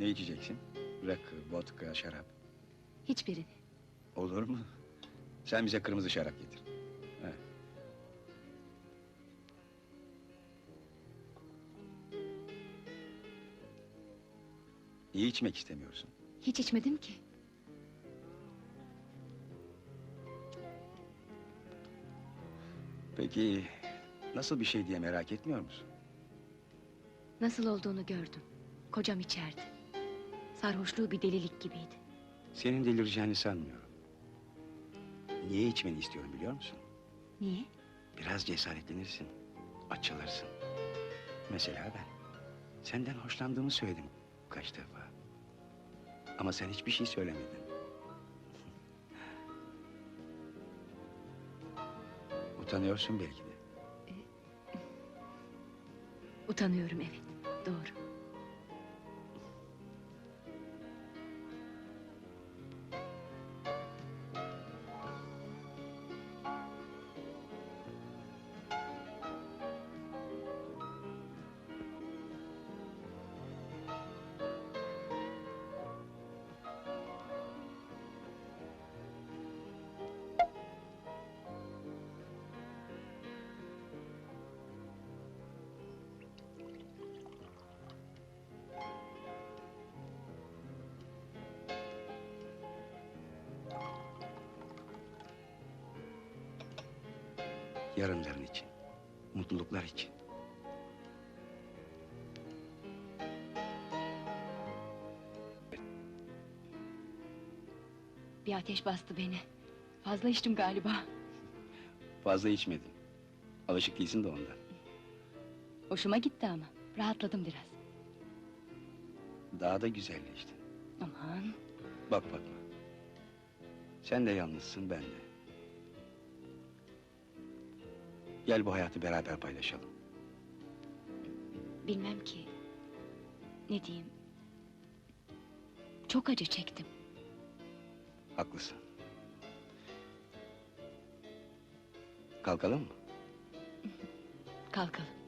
Ne içeceksin? Rakı, vodka, şarap. Hiçbirini. Olur mu? Sen bize kırmızı şarap getir. Evet. Niye içmek istemiyorsun? Hiç içmedim ki. Peki nasıl bir şey diye merak etmiyor musun? Nasıl olduğunu gördüm. Kocam içerdi. Sarhoşluğu bir delilik gibiydi. Senin delireceğini sanmıyorum. Niye içmeni istiyorum biliyor musun? Niye? Biraz cesaretlenirsin, açılırsın. Mesela ben. Senden hoşlandığımı söyledim kaç defa. Ama sen hiçbir şey söylemedin. Utanıyorsun belki de. Utanıyorum evet. Doğru. Yarınların için, mutluluklar için. Bir ateş bastı beni. Fazla içtim galiba. Fazla içmedin. Alışık değilsin de ondan. Hoşuma gitti ama. Rahatladım biraz. Daha da güzelleştin. Aman. Bak Fatma. Sen de yalnızsın, ben de. Gel bu hayatı beraber paylaşalım. Bilmem ki. Ne diyeyim. Çok acı çektim. Haklısın. Kalkalım mı? Kalkalım.